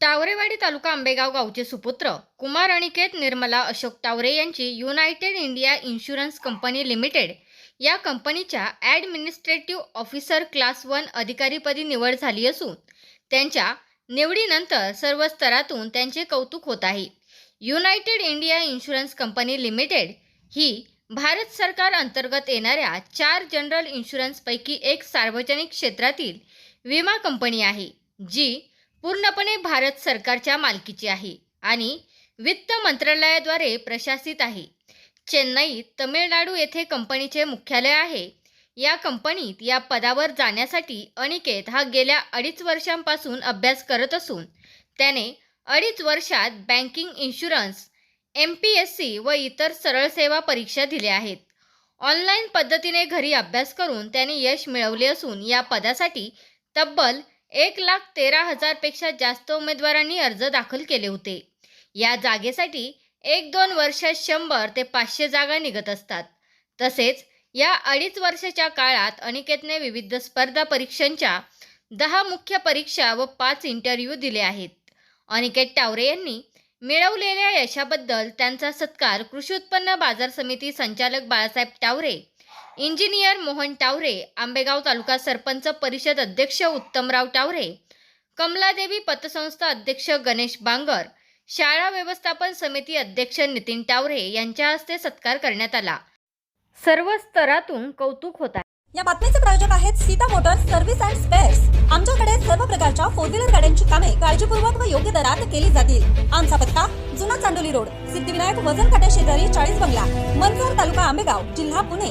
टावरेवाडी तालुका आंबेगाव गावचे सुपुत्र कुमार अनिकेत निर्मला अशोक टावरे यांची United India Insurance Company Limited या कंपनीच्या ॲडमिनिस्ट्रेटिव्ह ऑफिसर क्लास वन अधिकारीपदी निवड झाली असून त्यांच्या निवडीनंतर सर्व स्तरातून त्यांचे कौतुक होत आहे. United India Insurance Company Limited ही भारत सरकार अंतर्गत येणाऱ्या चार जनरल इन्शुरन्सपैकी एक सार्वजनिक क्षेत्रातील विमा कंपनी आहे जी पूर्णपणे भारत सरकारच्या मालकीची आहे आणि वित्त मंत्रालयाद्वारे प्रशासित आहे. चेन्नई तमिळनाडू येथे कंपनीचे मुख्यालय आहे. या कंपनीत या पदावर जाण्यासाठी अनिकेत हा गेल्या अडीच वर्षांपासून अभ्यास करत असून त्याने अडीच वर्षात banking insurance M P S C व इतर सरळ सेवा परीक्षा दिल्या आहेत. ऑनलाईन पद्धतीने घरी अभ्यास करून त्याने यश मिळवले असून या पदासाठी तब्बल एक लाख तेरा हजारपेक्षा जास्त उमेदवारांनी अर्ज दाखल केले होते. या जागेसाठी एक दोन वर्षात शंभर ते पाचशे जागा निघत असतात. तसेच या अडीच वर्षाच्या काळात अनिकेतने विविध स्पर्धा परीक्षांच्या दहा मुख्य परीक्षा व पाच इंटरव्ह्यू दिले आहेत. अनिकेत टावरे यांनी मिळवलेल्या यशाबद्दल त्यांचा सत्कार कृषी उत्पन्न बाजार समिती संचालक बाळासाहेब टावरे इंजिनियर मोहन टावरे आंबेगाव तालुका सरपंच परिषद अध्यक्ष उत्तमराव टावरे कमलादेवी पतसंस्था अध्यक्ष गणेश बांगर शाळा व्यवस्थापन समिती अध्यक्ष नितीन टावरे यांच्या हस्ते सत्कार करण्यात आला. सर्व स्तरातून कौतुक होत आहे. या बातमीचे प्रायोजक आहेत Sita motors service and spares. आमच्याकडे सर्व प्रकारच्या फोर व्हीलर गाड्यांची कामे काळजीपूर्वक व योग्य दरात केली जातील. आमचा पत्ता जुना चांडोली रोड. सिद्धिविनायक वजन काट्या शेजारी चाळीस बंगला मनसर तालुका आंबेगाव जिल्हा पुणे.